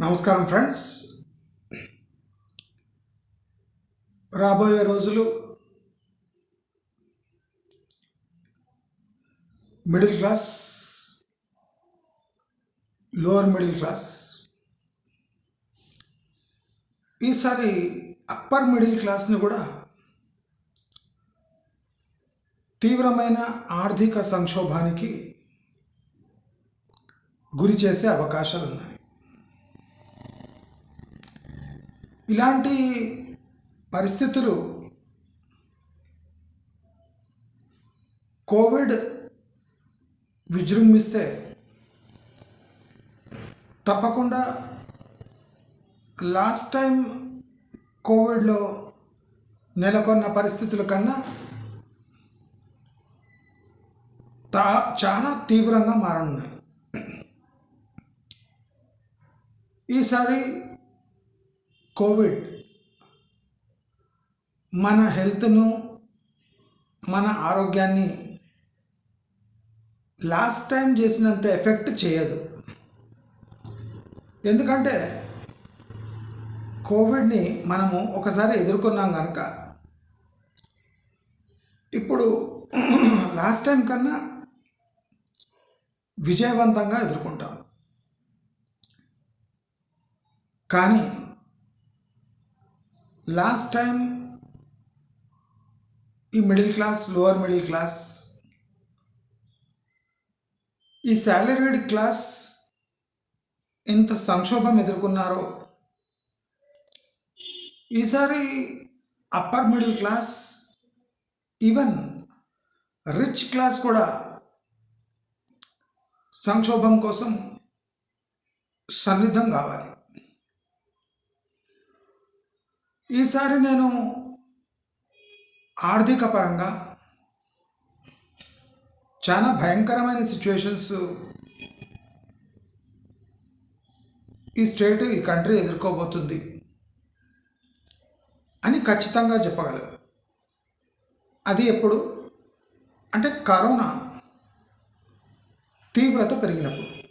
నమస్కారం ఫ్రెండ్స్. రాబోయే రోజులు middle class lower middle class. ఈసారి అప్పర్ మిడిల్ క్లాస్ని కూడా తీవ్రమైన ఆర్థిక సంక్షోభానికి గురి చేసే అవకాశాలు ఉన్నాయి ఇలాంటి పరిస్థితులు కోవిడ్ విజృంభిస్తే తప్పకుండా లాస్ట్ టైం కోవిడ్లో నెలకొన్న పరిస్థితుల కన్నా తా చాలా తీవ్రంగా మారనున్నాయి. ఈసారి కోవిడ్ మన హెల్త్ను మన ఆరోగ్యాన్ని లాస్ట్ టైం చేసినంత ఎఫెక్ట్ చేయదు. ఎందుకంటే కోవిడ్ని మనము ఒకసారి ఎదుర్కొన్నాం కనుక ఇప్పుడు లాస్ట్ టైం కన్నా విజయవంతంగా ఎదుర్కొంటాం. కానీ లాస్ట్ టైం ఈ middle class lower middle class ఈ శాలరీడ్ క్లాస్ ఎంత సంక్షోభం ఎదుర్కొన్నారో ఈసారి upper middle class even rich class కూడా సంక్షోభం కోసం సన్నిద్ధం కావాలి. ఈసారి నేను ఆర్థిక పరంగా చాలా భయంకరమైన సిచ్యువేషన్స్ ఈ స్టేట్ ఈ కంట్రీ ఎదుర్కోబోతుంది అని ఖచ్చితంగా చెప్పగలరు అది ఎప్పుడు? అంటే కరోనా తీవ్రత పెరిగినప్పుడు.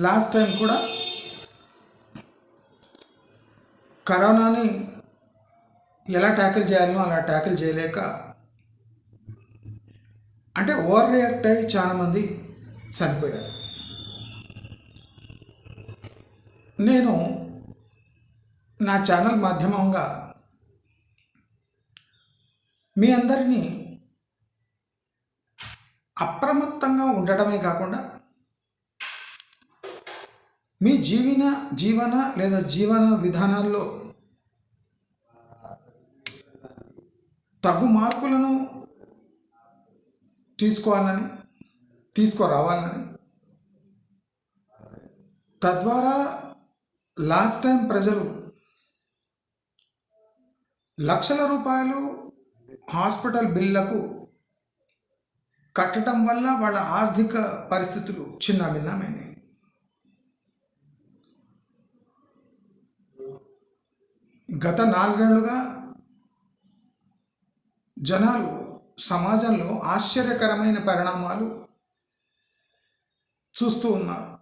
లాస్ట్ టైం కూడా కరోనాని ఎలా ట్యాకిల్ చేయాలనో అలా ట్యాకిల్ చేయలేక అంటే ఓవర్ రియాక్ట్ అయ్యి చాలామంది చనిపోయారు. నేను నా ఛానల్ మాధ్యమంగా మీ అందరినీ అప్రమత్తంగా ఉండటమే కాకుండా మీ జీవన జీవన లేదా జీవన విధానాల్లో తగు మార్పులను తీసుకోవాలని తీసుకురావాలని. తద్వారా లాస్ట్ టైం ప్రజలు లక్షల రూపాయలు హాస్పిటల్ బిల్లకు కట్టడం వల్ల వాళ్ళ ఆర్థిక పరిస్థితులు చిన్న భిన్నమైనవి గత నాలుగేళ్ళుగా జనాలు సమాజంలో ఆశ్చర్యకరమైన పరిణామాలు చూస్తూ ఉన్నారు.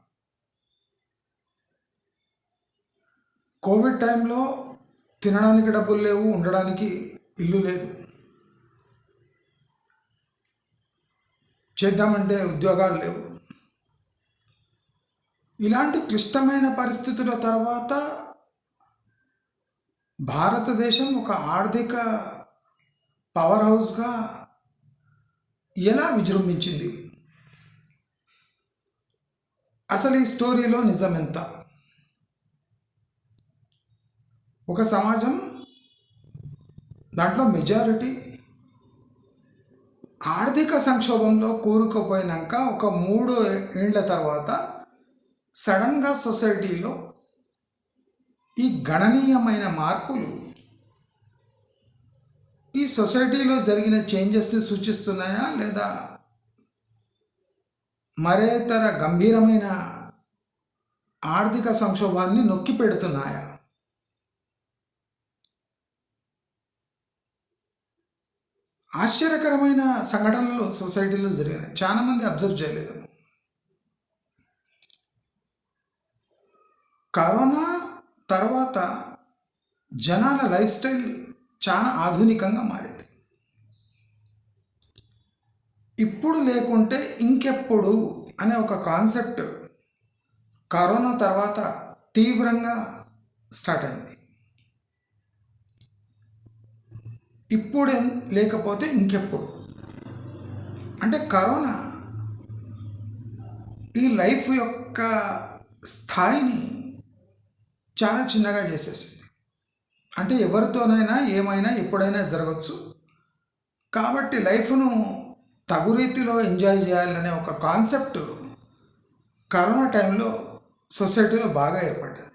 కోవిడ్ టైంలో తినడానికి డబ్బులు లేవు ఉండడానికి ఇల్లు లేదు. చేద్దామంటే ఉద్యోగాలు లేవు. ఇలాంటి క్లిష్టమైన పరిస్థితుల తర్వాత భారతదేశం ఒక ఆర్థిక పవర్ హౌస్గా ఎలా విజృంభించింది? అసలు ఈ స్టోరీలో నిజం ఎంత? ఒక సమాజం దాంట్లో మెజారిటీ ఆర్థిక సంక్షోభంలో కూరుకుపోయినాక ఒక మూడు ఏండ్ల తర్వాత సడన్గా సొసైటీలో ఈ గణనీయమైన మార్పులు ఈ సొసైటీలో జరిగిన చేంజెస్ని సూచిస్తున్నాయా లేదా మరేతర గంభీరమైన ఆర్థిక సంక్షోభాన్ని నొక్కి పెడుతున్నాయా? ఆశ్చర్యకరమైన సంఘటనలు సొసైటీలో జరిగినాయి. చాలామంది అబ్జర్వ్ చేయలేదు. కరోనా తర్వాత జనాల లైఫ్ స్టైల్ చాలా ఆధునికంగా మారింది. ఇప్పుడు లేకుంటే ఇంకెప్పుడు అనే ఒక కాన్సెప్ట్ కరోనా తర్వాత తీవ్రంగా స్టార్ట్ అయింది. ఇప్పుడే లేకపోతే ఇంకెప్పుడు? అంటే కరోనా ఈ లైఫ్ యొక్క స్థాయిని చాలా చిన్నగా చేసేసింది. అంటే ఎవరితోనైనా ఏమైనా ఎప్పుడైనా జరగచ్చు. కాబట్టి లైఫ్ను తగు రీతిలో ఎంజాయ్ చేయాలనే ఒక కాన్సెప్ట్ కరోనా టైంలో సొసైటీలో బాగా ఏర్పడ్డది.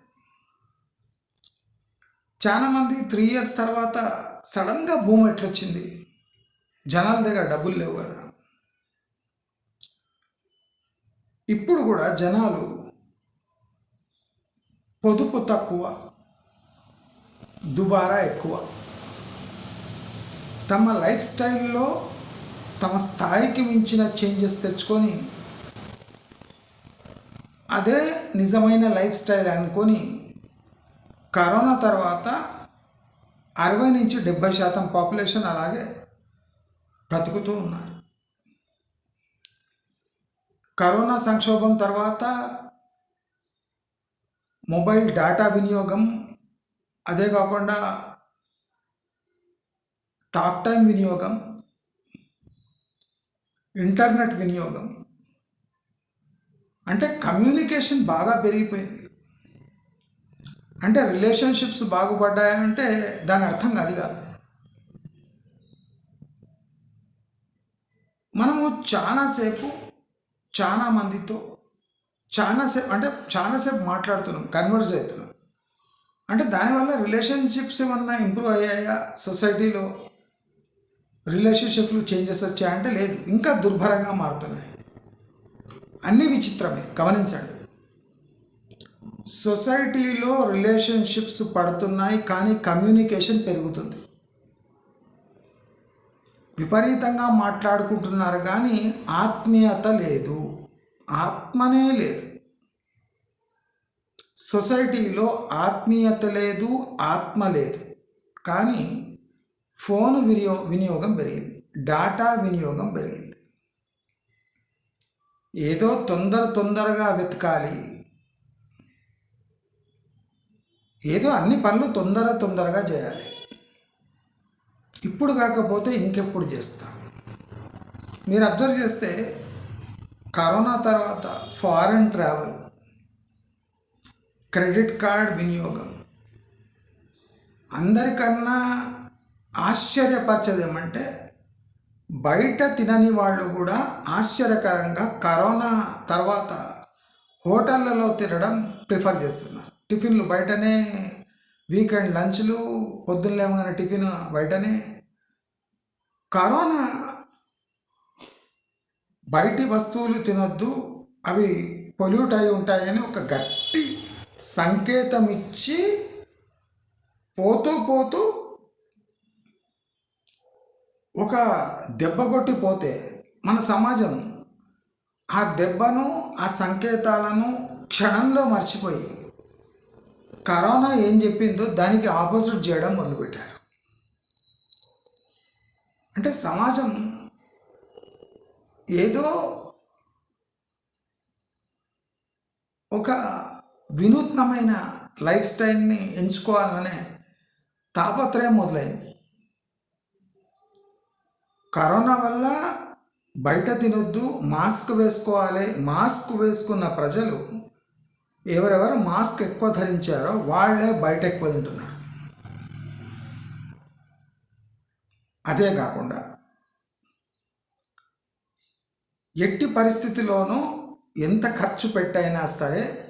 చాలామంది త్రీ ఇయర్స్ తర్వాత సడన్గా భూమి ఎట్లొచ్చింది? జనాల దగ్గర డబ్బులు లేవు కదా. ఇప్పుడు కూడా జనాలు పొదుపు తక్కువ. దుబారా ఎక్కువ. తమ లైఫ్ స్టైల్లో తమ స్థాయికి మించిన చేంజెస్ తెచ్చుకొని అదే నిజమైన లైఫ్ స్టైల్ అనుకొని కరోనా తర్వాత అరవై నుంచి డెబ్బై శాతం పాపులేషన్ అలాగే బ్రతుకుతూ ఉన్నారు. కరోనా సంక్షోభం తర్వాత మొబైల్ డేటా వినియోగం అదే కాకుండా టాక్ టైం వినియోగం ఇంటర్నెట్ వినియోగం అంటే కమ్యూనికేషన్ బాగా పెరిగిపోయింది. అంటే రిలేషన్షిప్స్ బాగుపడ్డాయంటే దాని అర్థం అది కాదు. మనము చాలాసేపు చాలా మందితో చాలాసేపు అంటే చాలాసేపు మాట్లాడుతున్నాం కన్వర్స్ అవుతున్నాం. అంటే దానివల్ల రిలేషన్షిప్స్ ఏమన్నా ఇంప్రూవ్ అయ్యాయా? సొసైటీలో రిలేషన్షిప్లు చేంజెస్ వచ్చాయంటే లేదు. ఇంకా దుర్భరంగా మారుతున్నాయి. అన్నీ విచిత్రమే. గమనించండి. సొసైటీలో రిలేషన్షిప్స్ పడుతున్నాయి కానీ కమ్యూనికేషన్ పెరుగుతుంది. విపరీతంగా మాట్లాడుకుంటున్నారు కానీ ఆత్మీయత లేదు. ఆత్మనే లేదు. సొసైటీలో ఆత్మీయత లేదు ఆత్మ లేదు. కానీ ఫోన్ వినియో వినియోగం పెరిగింది. డాటా వినియోగం పెరిగింది. ఏదో తొందర తొందరగా వెతకాలి. ఏదో అన్ని పనులు తొందర తొందరగా చేయాలి. ఇప్పుడు కాకపోతే ఇంకెప్పుడు చేస్తాం? మీరు అబ్జర్వ్ చేస్తే కరోనా తర్వాత ఫారెన్ ట్రావెల్ క్రెడిట్ కార్డ్ వినియోగం. అందరికన్నా ఆశ్చర్యపరచదేమంటే బయట తినని వాళ్ళు కూడా ఆశ్చర్యకరంగా కరోనా తర్వాత హోటళ్ళలో తినడం ప్రిఫర్ చేస్తున్నారు. టిఫిన్లు బయటనే వీకెండ్ లంచ్లు పొద్దున్న లేవగానే టిఫిన్ బయటనే. కరోనా బయటి వస్తువులు తినొద్దు అవి పొల్యూట్ అయి ఉంటాయని ఒక గట్టి సంకేతం ఇచ్చి పోతూ పోతూ ఒక దెబ్బ కొట్టిపోతే మన సమాజం ఆ దెబ్బను ఆ సంకేతాలను క్షణంలో మర్చిపోయి కరోనా ఏం చెప్పిందో దానికి ఆపోజిట్ చేయడం మొదలుపెట్టారు. అంటే సమాజం ఏదో ఒక వినూత్నమైన లైఫ్ స్టైల్ని ఎంచుకోవాలనే తాపత్రయం మొదలైంది. కరోనా వల్ల బయట తినొద్దు మాస్క్ వేసుకోవాలి. మాస్క్ వేసుకున్న ప్రజలు ఎవరెవరు మాస్క్ ఎక్కువ ధరించారో వాళ్ళే బయట ఎక్కువ తింటున్నారు. అదే కాకుండా ఎట్టి పరిస్థితిలోనూ ఎంత ఖర్చు పెట్టైనా సరే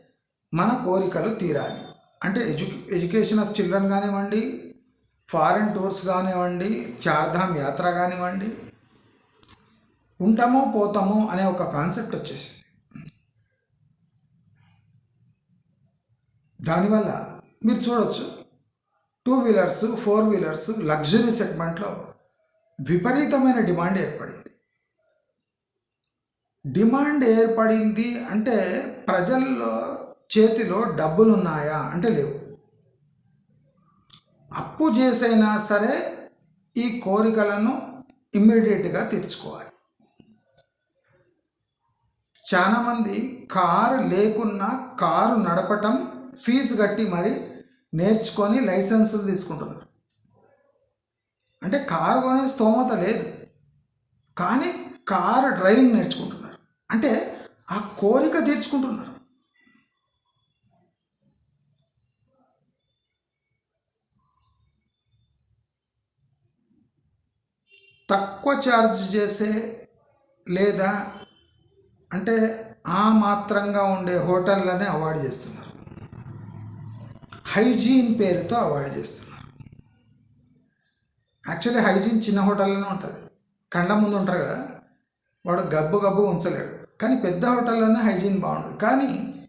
మన కోరికలు తీరాలి. అంటే ఎడ్యు ఎడ్యుకేషన్ ఆఫ్ చిల్డ్రన్ కానివ్వండి ఫారెన్ టూర్స్ కానివ్వండి చార్ధామ్ యాత్ర కానివ్వండి ఉంటామో పోతామో అనే ఒక కాన్సెప్ట్ వచ్చేసింది. దానివల్ల మీరు చూడొచ్చు two wheelers four wheelers luxury సెగ్మెంట్లో విపరీతమైన డిమాండ్ ఏర్పడింది. డిమాండ్ ఏర్పడింది అంటే ప్రజల్లో చేతిలో డబ్బులు ఉన్నాయా అంటే లేవు. అప్పు చేసైనా సరే ఈ కోరికలను ఇమ్మీడియట్గా తీర్చుకోవాలి. చాలామంది కారు లేకున్నా కారు నడపటం ఫీజు కట్టి మరి నేర్చుకొని లైసెన్సులు తీసుకుంటున్నారు. అంటే కారు కొనే స్తోమత లేదు. కానీ కారు డ్రైవింగ్ నేర్చుకుంటున్నారు. అంటే ఆ కోరిక తీర్చుకుంటున్నారు. తక్కువ ఛార్జ్ చేసే లేదా అంటే ఆ మాత్రంగా ఉండే హోటళ్ళనే అవాయిడ్ చేస్తున్నారు. హైజీన్ పేరుతో అవాయిడ్ చేస్తున్నారు. యాక్చువల్లీ హైజీన్ చిన్న హోటల్లోనే ఉంటుంది. కండ ముందు ఉంటారు కదా వాడు గబ్బు గబ్బు ఉంచలేడు. కానీ పెద్ద హోటల్లోనే హైజీన్ బాగుంటుంది. కానీ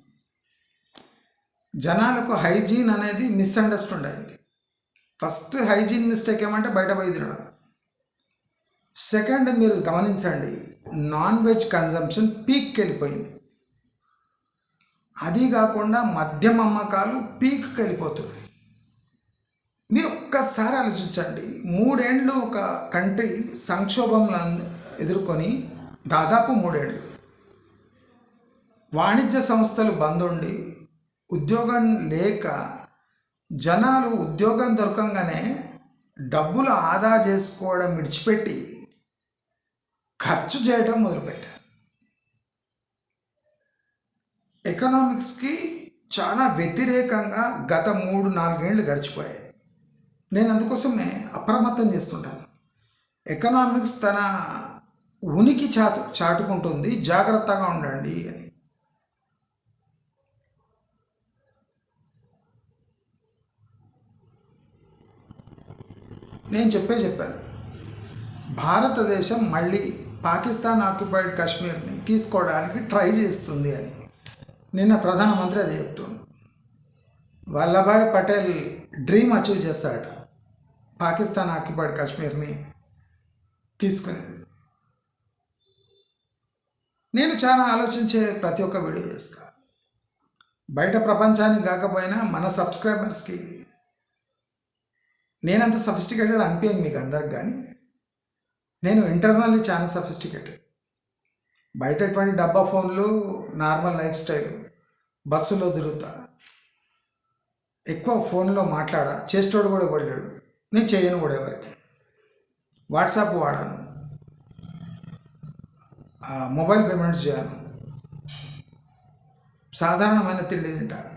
జనాలకు హైజీన్ అనేది మిస్అండర్స్టాండ్ అయింది. ఫస్ట్ హైజీన్ మిస్టేక్ ఏమంటే బయట పోయి తినడం. సెకండ్ మీరు గమనించండి నాన్ వెజ్ కన్జంప్షన్ పీక్కి వెళ్ళిపోయింది. అది కాకుండా మద్యం అమ్మకాలు పీక్కి వెళ్ళిపోతున్నాయి. మీరు ఒక్కసారి ఆలోచించండి మూడేండ్లు ఒక కంట్రీ సంక్షోభంలో ఎదుర్కొని దాదాపు మూడేళ్ళు వాణిజ్య సంస్థలు బంద్ ఉండి ఉద్యోగం లేక జనాలు ఉద్యోగం దొరకంగానే డబ్బులు ఆదా చేసుకోవడం విడిచిపెట్టి ఖర్చు చేయడం మొదలుపెట్టారు. ఎకనామిక్స్కి చాలా వ్యతిరేకంగా గత మూడు నాలుగేళ్ళు గడిచిపోయాయి. నేను అందుకోసమే అప్రమత్తం చేస్తుంటాను. ఎకనామిక్స్ తన ఉనికి చాటు చాటుకుంటుంది. జాగ్రత్తగా ఉండండి అని. నేను చెప్పే చెప్పాను. భారతదేశం మళ్ళీ పాకిస్తాన్ ఆక్యుపైడ్ కాశ్మీర్ని తీసుకోవడానికి ట్రై చేస్తుంది అని. నిన్న ప్రధానమంత్రి అది చెప్తుంది వల్లభాయ్ పటేల్ డ్రీమ్ అచీవ్ చేస్తాడట. పాకిస్తాన్ ఆక్యుపైడ్ కాశ్మీర్ని తీసుకునేది. నేను చాలా ఆలోచించే ప్రతి ఒక్క వీడియో చేస్తా. బయట ప్రపంచానికి కాకపోయినా మన సబ్స్క్రైబర్స్కి నేనంత సఫిస్టికేటెడ్ అనిపించను మీకు అందరికి కానీ. నేను ఇంటర్నల్లీ చాలా సఫిస్టికేటెడ్ బయట ఎటువంటి డబ్బా ఫోన్లు నార్మల్ లైఫ్ స్టైల్. బస్సులో తిరుగుతా. ఎక్కువ ఫోన్లో మాట్లాడా. చేసేటోడు కూడా పడలేడు నేను చేయను కూడా ఎవరికి. వాట్సాప్ వాడాను. మొబైల్ పేమెంట్స్ చేయను. సాధారణమైన తిండి తింటా.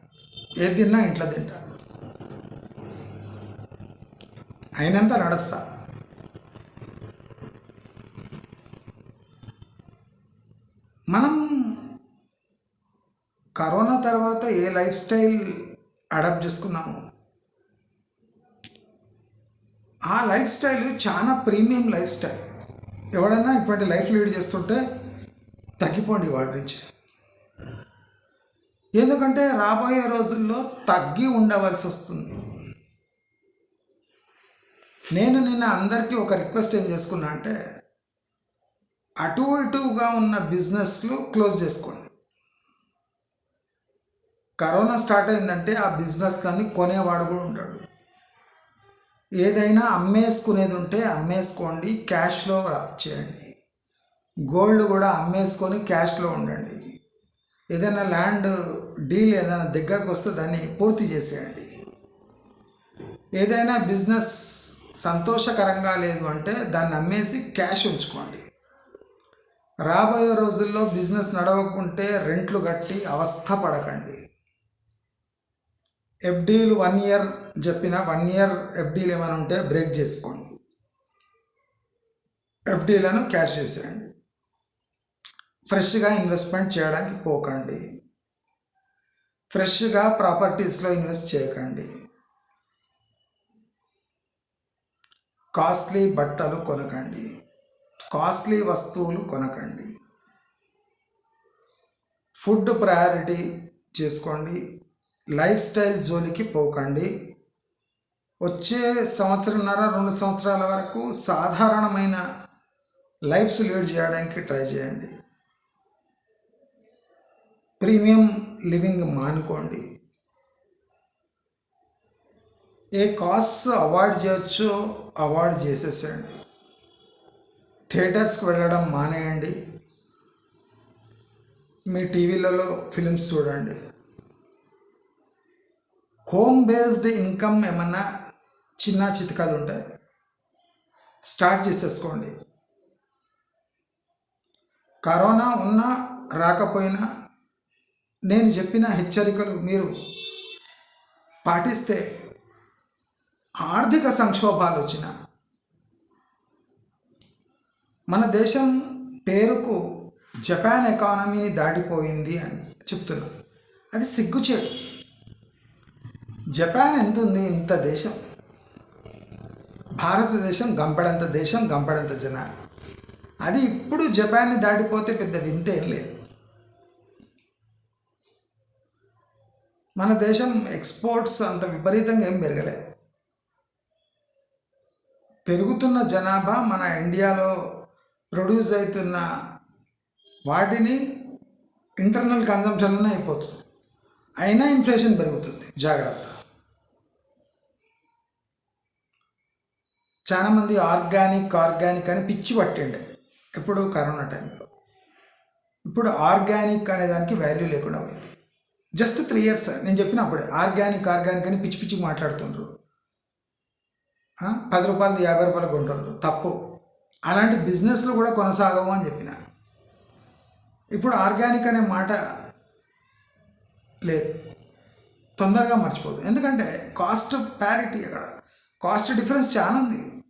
ఏది తిన్నా ఇంట్లో తింటా. అయినంత నడుస్తా. మనం కరోనా తర్వాత ఏ లైఫ్ స్టైల్ అడాప్ట్ చేసుకున్నాము ఆ లైఫ్ స్టైల్ చాలా ప్రీమియం లైఫ్ స్టైల్ ఎవడన్నా ఇటువంటి లైఫ్ లీడ్ చేస్తుంటే తగ్గిపోండి వాడి నుంచి. ఎందుకంటే రాబోయే రోజుల్లో తగ్గి ఉండవలసి వస్తుంది. నేను నిన్న అందరికీ ఒక రిక్వెస్ట్ ఏం చేసుకున్నా అంటే అటు ఇటుగా ఉన్న బిజినెస్లు క్లోజ్ చేసుకోండి. కరోనా స్టార్ట్ అయిందంటే ఆ బిజినెస్లన్నీ కొనేవాడు కూడా ఉంటాడు ఏదైనా అమ్మేసుకునేది ఉంటే అమ్మేసుకోండి క్యాష్లో చేయండి. గోల్డ్ కూడా అమ్మేసుకొని క్యాష్లో ఉండండి. ఏదైనా ల్యాండ్ డీల్ ఏదైనా దగ్గరకు వస్తే దాన్ని పూర్తి చేసేయండి. ఏదైనా బిజినెస్ సంతోషకరంగా లేదు అంటే దాన్ని అమ్మేసి క్యాష్ ఉంచుకోండి. రాబోయే రోజుల్లో బిజినెస్ నడవకుంటే రెంట్లు కట్టి అవస్థ పడకండి. ఎఫ్డీలు వన్ ఇయర్ చెప్పిన వన్ ఇయర్ ఎఫ్డీలు ఏమైనా ఉంటే బ్రేక్ చేసుకోండి. ఎఫ్డీలను క్యాష్ చేసేయండి. ఫ్రెష్గా ఇన్వెస్ట్మెంట్ చేయడానికి పోకండి. ఫ్రెష్గా ప్రాపర్టీస్లో ఇన్వెస్ట్ చేయకండి. కాస్ట్లీ బట్టలు కొనకండి. కాస్ట్లీ వస్తువులు కొనకండి. ఫుడ్ ప్రయారిటీ చేసుకోండి. లైఫ్ స్టైల్ జోలికి పోకండి. వచ్చే సంవత్సరంన్నర రెండు సంవత్సరాల వరకు సాధారణమైన లైఫ్స్ లీడ్ చేయడానికి ట్రై చేయండి. ప్రీమియం లివింగ్ మానుకోండి. ఏ కాస్ట్ అవాయిడ్ చేయొచ్చో అవాయిడ్ చేసేసేయండి. థియేటర్స్కి వెళ్ళడం మానేయండి. మీ టీవీలలో ఫిలిమ్స్ చూడండి. హోమ్ బేస్డ్ ఇన్కమ్ ఏమన్నా చిన్న చితకాలు ఉంటాయి స్టార్ట్ చేసేసుకోండి. కరోనా ఉన్నా రాకపోయినా నేను చెప్పిన హెచ్చరికలు మీరు పాటిస్తే ఆర్థిక సంక్షోభాలు వచ్చిన మన దేశం పేరుకు జపాన్ ఎకానమీని దాటిపోయింది అని చెప్తున్నాం. అది సిగ్గుచేటు. జపాన్ ఎంత ఉంది ఇంత దేశం? భారతదేశం గంపడంత దేశం గంపడంత జనాలు. అది ఇప్పుడు జపాన్ని దాటిపోతే పెద్ద వింతేం లేదు. మన దేశం ఎక్స్పోర్ట్స్ అంత విపరీతంగా ఏం పెరగలేదు. పెరుగుతున్న జనాభా మన ఇండియాలో ప్రొడ్యూస్ అవుతున్న వాటిని ఇంటర్నల్ కన్జంప్షన్లోనే అయిపోతుంది. అయినా ఇన్ఫ్లేషన్ పెరుగుతుంది. జాగ్రత్త. చాలామంది ఆర్గానిక్ ఆర్గానిక్ అని పిచ్చి పట్టిండే. ఎప్పుడు కరోనా టైంలో. ఇప్పుడు ఆర్గానిక్ అనే దానికి వాల్యూ లేకుండా పోయింది. జస్ట్ త్రీ ఇయర్స్ నేను చెప్పిన అప్పుడే ఆర్గానిక్ ఆర్గానిక్ అని పిచ్చి పిచ్చి మాట్లాడుతుండ్రు. పది రూపాయలు యాభై రూపాయలు కొంటారు తప్పు. అలాంటి బిజినెస్లు కూడా కొనసాగవు అని చెప్పిన. ఇప్పుడు ఆర్గానిక్ అనే మాట లేదు. తొందరగా మర్చిపోదు. ఎందుకంటే కాస్ట్ ప్యారిటీ అక్కడ. కాస్ట్ డిఫరెన్స్ చాలా ఉంది.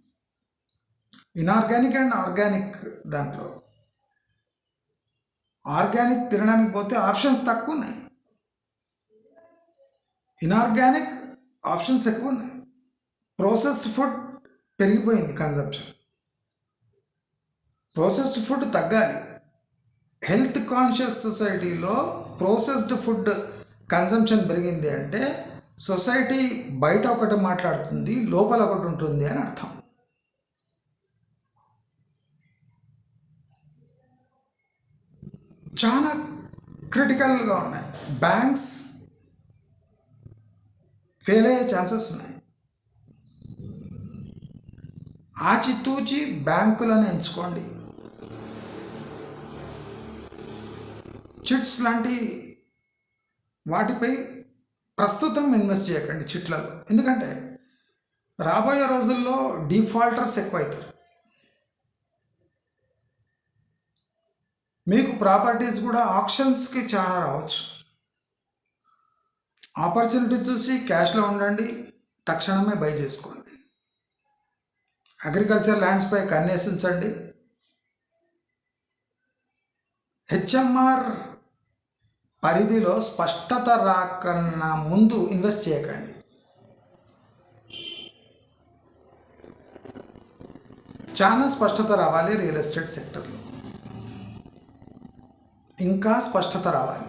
ఇన్ఆర్గానిక్ అండ్ ఆర్గానిక్ దాంట్లో. ఆర్గానిక్ తినడానికి పోతే ఆప్షన్స్ తక్కువ ఉన్నాయి. ఇన్ఆర్గానిక్ ఆప్షన్స్ ఎక్కువ ఉన్నాయి. ప్రాసెస్డ్ ఫుడ్ పెరిగిపోయింది కన్జంప్షన్ ప్రాసెస్డ్ ఫుడ్ తగ్గాలి. హెల్త్ కాన్షియస్ సొసైటీలో ప్రాసెస్డ్ ఫుడ్ కన్సంప్షన్ పెరిగింది అంటే సొసైటీ బయట ఒకటి మాట్లాడుతుంది లోపల ఒకటి ఉంటుంది అని అర్థం. చాలా క్రిటికల్గా ఉన్నాయి. బ్యాంక్స్ ఫెయిల్ అయ్యే ఛాన్సెస్ ఉన్నాయి. ఆచితూచి బ్యాంకులను ఎంచుకోండి. చిట్స్ లాంటి వాటిపై ప్రస్తుతం ఇన్వెస్ట్ చేయకండి చిట్లలో. ఎందుకంటే రాబోయే రోజుల్లో డిఫాల్టర్స్ ఎక్కువవుతారు మీకు ప్రాపర్టీస్ కూడా ఆప్షన్స్కి చాలా రావచ్చు. ఆపర్చునిటీ చూసి క్యాష్లో ఉండండి తక్షణమే బై చేసుకోండి. అగ్రికల్చర్ ల్యాండ్స్పై కన్నేసించండి. హెచ్ఎంఆర్ పరిధిలో స్పష్టత రాకన్నా ముందు ఇన్వెస్ట్ చేయకండి. చాలా స్పష్టత రావాలి రియల్ ఎస్టేట్ సెక్టర్లో ఇంకా స్పష్టత రావాలి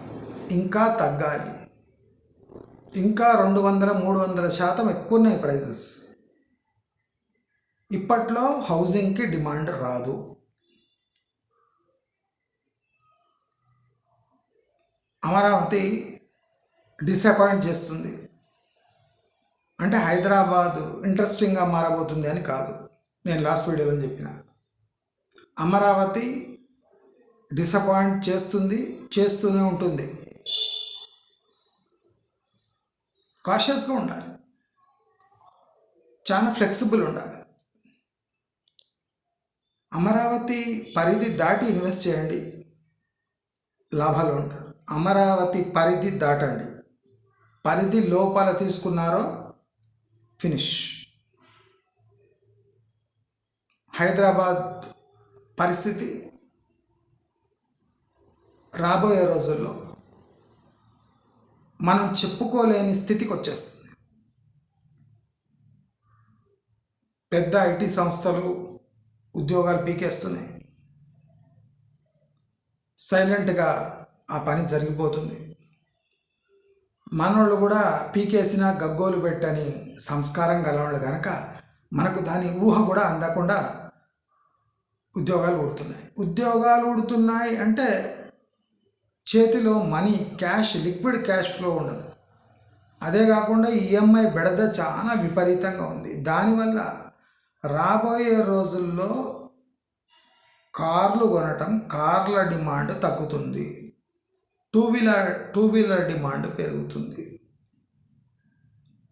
ఇంకా తగ్గాలి. ఇంకా రెండు వందల మూడు వందల శాతం ఎక్కువ ఉన్నాయి ప్రైజెస్ ఇప్పట్లో హౌసింగ్కి డిమాండ్ రాదు. అమరావతి డిసప్పాయింట్ చేస్తుంది. అంటే హైదరాబాద్ ఇంట్రెస్టింగ్గా మారబోతుంది అని కాదు. నేను లాస్ట్ వీడియోలో చెప్పిన. అమరావతి డిసప్పాయింట్ చేస్తుంది చేస్తూనే ఉంటుంది. కాషియస్గా ఉండాలి. చాలా ఫ్లెక్సిబుల్ ఉండాలి. అమరావతి పరిధి దాటి ఇన్వెస్ట్ చేయండి. లాభాలు ఉంటారు అమరావతి పరిధి దాటండి. పరిధి లోపల తీసుకున్నారో ఫినిష్. హైదరాబాద్ పరిస్థితి రాబోయే రోజుల్లో మనం చెప్పుకోలేని స్థితికి వచ్చేస్తుంది. పెద్ద ఐటీ సంస్థలు ఉద్యోగాలు పీకేస్తున్నాయి. సైలెంట్గా ఆ పని జరిగిపోతుంది. మనోళ్ళు కూడా పీకేసిన గగ్గోలు పెట్టని సంస్కారం గలవాళ్ళు కనుక మనకు దాని ఊహ కూడా అందకుండా ఉద్యోగాలు ఉడుతున్నాయి ఉద్యోగాలు ఉడుతున్నాయి అంటే చేతిలో money cash liquid cash flow ఉండదు. అదే కాకుండా ఈఎంఐ బెడద చాలా విపరీతంగా ఉంది. దానివల్ల రాబోయే రోజుల్లో కార్లు కొనటం కార్ల డిమాండ్ తగ్గుతుంది. వీలర్ టూ వీలర్ డిమాండ్ పెరుగుతుంది.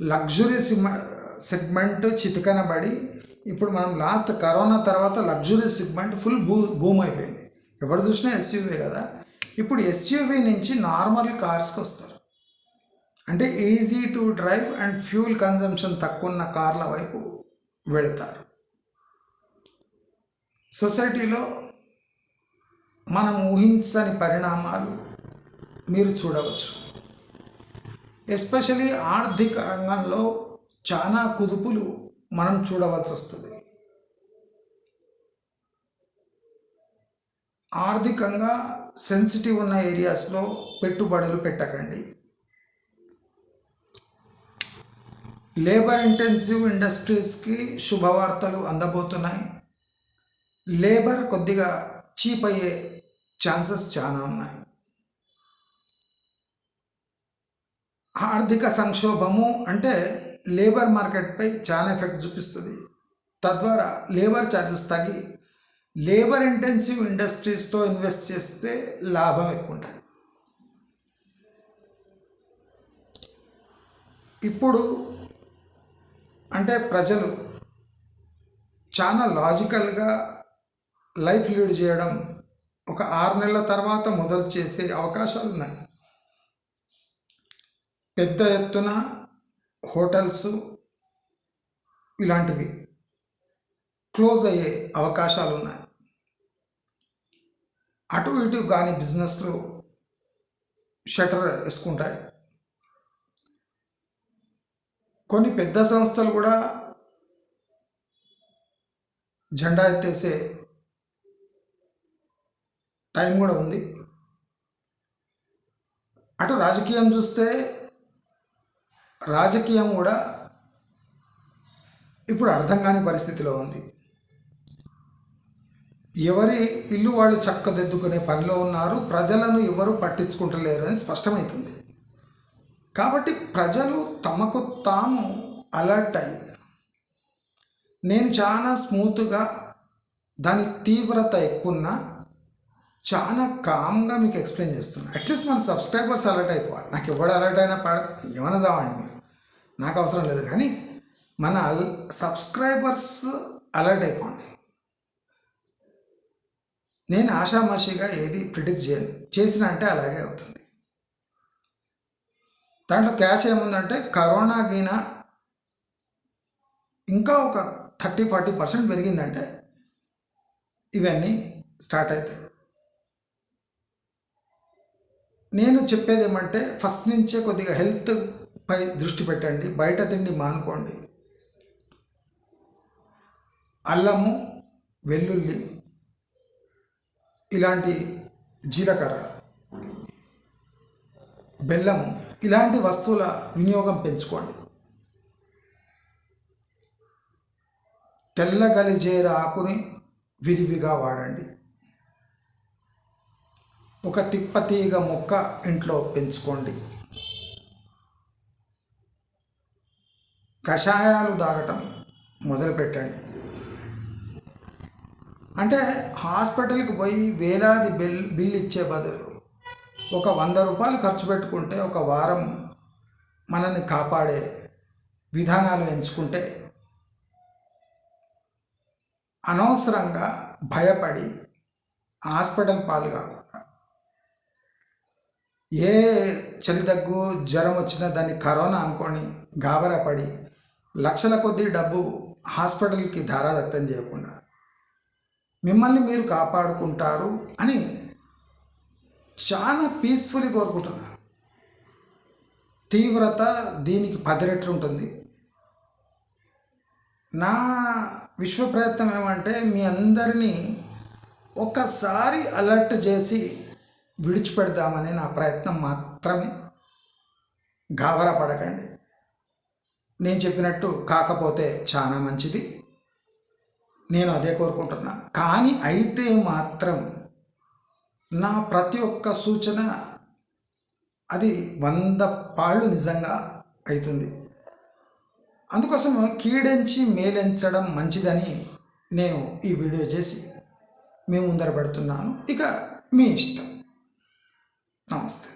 లగ్జరీ సిమ సెగ్మెంట్ చితికనబడి ఇప్పుడు మనం లాస్ట్ కరోనా తర్వాత luxury segment full boo boom అయిపోయింది. ఎవరు చూసినా ఎస్యూవీ కదా. ఇప్పుడు ఎస్యూవీ నుంచి నార్మల్ కార్స్కి వస్తారు అంటే easy to drive and fuel consumption తక్కువ ఉన్న కార్ల వైపు వెళతారు. సొసైటీలో మనం ఊహించని పరిణామాలు మీరు చూడవచ్చు. ఎస్పెషలీ ఆర్థిక రంగంలో చాలా కుదుపులు మనం చూడవలసి వస్తుంది. ఆర్థికంగా సెన్సిటివ్ ఉన్న ఏరియాస్లో పెట్టుబడులు పెట్టకండి. లేబర్ ఇంటెన్సివ్ ఇండస్ట్రీస్కి శుభవార్తలు అందబోతున్నాయి. లేబర్ కొద్దిగా చీప్ అయ్యే ఛాన్సెస్ చాలా ఉన్నాయి. ఆర్థిక సంక్షోభము అంటే లేబర్ మార్కెట్పై చాలా ఎఫెక్ట్ చూపిస్తుంది. తద్వారా లేబర్ ఛార్జెస్ తగ్గి లేబర్ ఇంటెన్సివ్ ఇండస్ట్రీస్తో ఇన్వెస్ట్ చేస్తే లాభం ఎక్కువ ఉంటుంది ఇప్పుడు అంటే ప్రజలు చాలా లాజికల్గా లైఫ్ లీడ్ చేయడం ఒక ఆరు నెలల తర్వాత మొదలు చేసే అవకాశాలు ఉన్నాయి పెద్ద ఎత్తున హోటల్స్ ఇలాంటివి క్లోజ్ అయ్యే అవకాశాలు ఉన్నాయి. అటు ఇటు కానీ బిజినెస్లు షటర్ వేసుకుంటాయి. కొన్ని పెద్ద సంస్థలు కూడా జెండా ఎత్తేసే టైం కూడా ఉంది. అటు రాజకీయం చూస్తే రాజకీయం కూడా ఇప్పుడు అర్థం కాని పరిస్థితిలో ఉంది. ఎవరి ఇల్లు వాళ్ళు చక్కదిద్దుకునే పనిలో ఉన్నారు ప్రజలను ఎవరు పట్టించుకుంటలేరు అని స్పష్టమవుతుంది కాబట్టి ప్రజలు తమకు తాము అలర్ట్ అయ్యి నేను చాలా స్మూత్గా దాని తీవ్రత ఎక్కున్నా చాలా కామ్గా మీకు ఎక్స్ప్లెయిన్ చేస్తున్నాను అట్లీస్ట్ మన సబ్స్క్రైబర్స్ అలర్ట్ అయిపోవాలి. నాకు ఎవడు అలర్ట్ అయినా పాడ ఏమైనా చావండి. మీరు నాకు అవసరం లేదు కానీ మన అల్ సబ్స్క్రైబర్స్ అలర్ట్ అయిపోండి. నేను ఆషామాషిగా ఏది ప్రిడిక్ట్ చేయను. చేసిన అంటే అలాగే అవుతుంది. దాంట్లో క్యాచ్ ఏముందంటే కరోనా గీన ఇంకా ఒక థర్టీ ఫార్టీ పర్సెంట్ పెరిగిందంటే ఇవన్నీ స్టార్ట్ అవుతాయి నేను చెప్పేది ఏమంటే ఫస్ట్ నుంచే కొద్దిగా హెల్త్ పై దృష్టి పెట్టండి బయట తిండి మానుకోండి. అల్లము వెల్లుల్లి ఇలాంటి జీలకర్ర బెల్లము ఇలాంటి వస్తువుల వినియోగం పెంచుకోండి. తెల్ల గలిజేర ఆకుని విరివిగా వాడండి. ఒక తిప్పతీగ మొక్క ఇంట్లో పెంచుకోండి. కషాయాలు తాగటం మొదలుపెట్టండి. అంటే హాస్పిటల్కి పోయి వేలాది బిల్ బిల్ ఇచ్చే బదులు ఒక వంద రూపాయలు ఖర్చు పెట్టుకుంటే ఒక వారం మనల్ని కాపాడే విధానాలు ఎంచుకుంటే అనవసరంగా భయపడి హాస్పిటల్ పాలు కాకుండా ఏ చలి దగ్గు జ్వరం వచ్చినా దాన్ని కరోనా అనుకొని గాబరా పడి లక్షల కొద్దీ డబ్బు హాస్పిటల్కి ధారాదత్తం చేయకుండా మిమ్మల్ని మీరు కాపాడుకుంటారు అని చాలా పీస్ఫుల్లీ కోరుకుంటున్నాను తీవ్రత దీనికి పది రెట్లు ఉంటుంది. నా విశ్వ ప్రయత్నం ఏమంటే మీ అందరినీ ఒక్కసారి అలర్ట్ చేసి విడిచిపెడదామని నా ప్రయత్నం మాత్రమే. గాబరా పడకండి. నేను చెప్పినట్టు కాకపోతే చాలా మంచిది. నేను అదే కోరుకుంటున్నా. కానీ అయితే మాత్రం నా ప్రతి ఒక్క సూచన అది వంద పాళ్ళు నిజంగా అవుతుంది అందుకోసం కీడెంచి మేలెంచడం మంచిదని నేను ఈ వీడియో చేసి మీ ముందర పెడుతున్నాను. ఇక మీ ఇష్టం. Nossa.